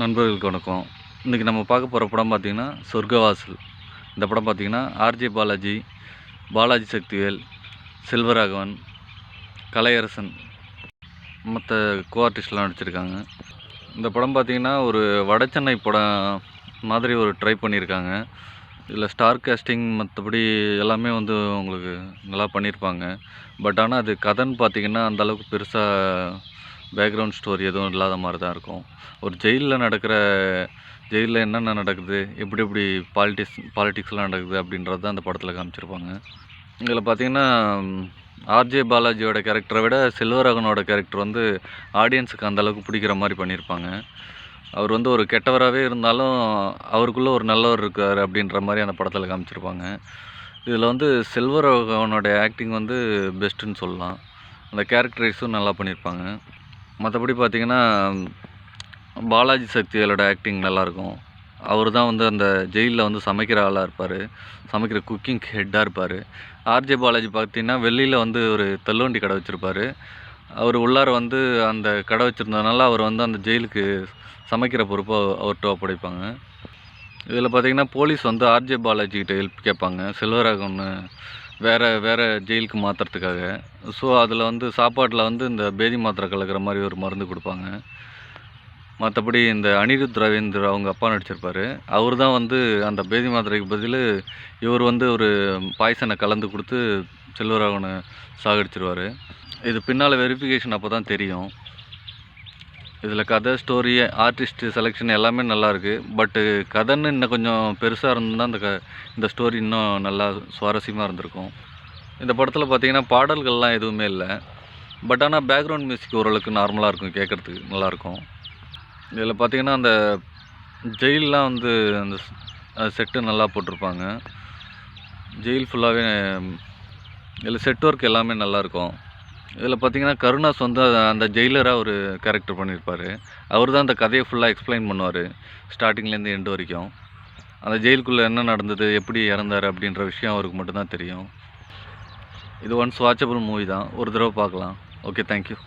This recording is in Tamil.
நண்பர்களுக்கு வணக்கம். இன்றைக்கி நம்ம பார்க்க போகிற படம் பார்த்திங்கன்னா சொர்க்கவாசல். இந்த படம் பார்த்திங்கன்னா ஆர்ஜே பாலாஜி பாலாஜி சக்திவேல் செல்வராகவன் கலையரசன் மற்ற கோ ஆர்டிஸ்ட்லாம் நடிச்சிருக்காங்க. இந்த படம் பார்த்திங்கன்னா ஒரு வடச்சென்னை படம் மாதிரி ஒரு ட்ரை பண்ணியிருக்காங்க. இதில் ஸ்டார் காஸ்டிங் மற்றபடி எல்லாமே வந்து உங்களுக்கு நல்லா பண்ணியிருப்பாங்க. பட் ஆனால் அது கதைன்னு பார்த்திங்கன்னா அந்தளவுக்கு பெருசாக பேக்ரவுண்ட் ஸ்டோரி எதுவும் இல்லாத மாதிரி தான் இருக்கும். ஒரு ஜெயிலில் நடக்கிற ஜெயிலில் என்னென்ன நடக்குது எப்படி எப்படி பாலிட்டிக்ஸ் பாலிட்டிக்ஸ்லாம் நடக்குது அப்படின்றது தான் அந்த படத்தில் காமிச்சிருப்பாங்க. இதில் பார்த்தீங்கன்னா ஆர்ஜே பாலாஜியோட கேரக்டரை விட செல்வரகனோட கேரக்டர் வந்து ஆடியன்ஸுக்கு அந்தளவுக்கு பிடிக்கிற மாதிரி பண்ணியிருப்பாங்க அவர் வந்து ஒரு கெட்டவராகவே இருந்தாலும் அவருக்குள்ளே ஒரு நல்லவர் இருக்கார் அப்படின்ற மாதிரி அந்த படத்தில் காமிச்சிருப்பாங்க. இதில் வந்து செல்வராகவனோட ஆக்டிங் வந்து பெஸ்ட்டுன்னு சொல்லலாம். அந்த கேரக்டரைஸும் நல்லா பண்ணியிருப்பாங்க மற்றபடி பார்த்தீங்கன்னா பாலாஜி சக்திவேலோட ஆக்டிங் நல்லாயிருக்கும் அவர் தான் வந்து அந்த ஜெயிலில் வந்து சமைக்கிற ஆளாக இருப்பார். சமைக்கிற குக்கிங் ஹெட்டாக இருப்பார். ஆர்ஜே பாலாஜி பார்த்தீங்கன்னா வெளியில் வந்து ஒரு தள்ளுவண்டி கடை வச்சுருப்பார். அவர் உள்ளார வந்து அந்த கடை வச்சுருந்ததுனால அவர் வந்து அந்த ஜெயிலுக்கு சமைக்கிற பொறுப்பை அவர்கிட்ட ஒப்படைப்பாங்க. இதில் பார்த்தீங்கன்னா போலீஸ் வந்து ஆர்ஜே பாலாஜி கிட்ட ஹெல்ப் கேட்பாங்க. செல்வராகவன் வேறு வேறு ஜெயிலுக்கு மாற்றுறதுக்காக ஸோ அதில் வந்து சாப்பாட்டில் வந்து இந்த பேதி மாத்திரை கலக்கிற மாதிரி ஒரு மருந்து கொடுப்பாங்க. மற்றபடி இந்த அனிருத் ரவீந்திர அவங்க அப்பா நடிச்சிருப்பார். அவர் தான் வந்து அந்த பேதி மாத்திரைக்கு பதில் இவர் வந்து ஒரு பாய்சனை கலந்து கொடுத்து செல்வராகவனை சாகடிச்சிருவார். இது பின்னால் வெரிஃபிகேஷன் அப்போ தான் தெரியும். இதில் கதை ஸ்டோரி ஆர்டிஸ்ட் செலெக்ஷன் எல்லாமே நல்லாயிருக்கு. பட்டு கதைன்னு இன்னும் கொஞ்சம் பெருசாக இருந்தால் அந்த க இந்த ஸ்டோரி இன்னும் நல்லா சுவாரஸ்யமாக இருந்திருக்கும். இந்த படத்தில் பார்த்தீங்கன்னா பாடல்கள்லாம் எதுவுமே இல்லை. பட் ஆனால் பேக்ரவுண்ட் மியூசிக் ஓரளவுக்கு நார்மலாக இருக்கும் கேட்குறதுக்கு நல்லாயிருக்கும். இதில் பார்த்தீங்கன்னா அந்த ஜெயிலெலாம் வந்து அந்த செட்டு நல்லா போட்டிருப்பாங்க. ஜெயில் ஃபுல்லாகவே இதில் செட் ஒர்க் எல்லாமே நல்லாயிருக்கும். இதில் பார்த்தீங்கன்னா கருணாஸ் வந்து அந்த ஜெயிலராக ஒரு கேரக்டர் பண்ணியிருப்பார். அவர் தான் அந்த கதையை ஃபுல்லாக எக்ஸ்பிளைன் பண்ணுவார் ஸ்டார்டிங்லேருந்து எண்டு வரைக்கும். அந்த ஜெயிலுக்குள்ளே என்ன நடந்தது எப்படி இறந்தார் அப்படின்ற விஷயம் அவருக்கு மட்டும்தான் தெரியும். இது ஒன்ஸ் வாட்சபிள் மூவி தான். ஒரு தடவை பார்க்கலாம். Okay thank you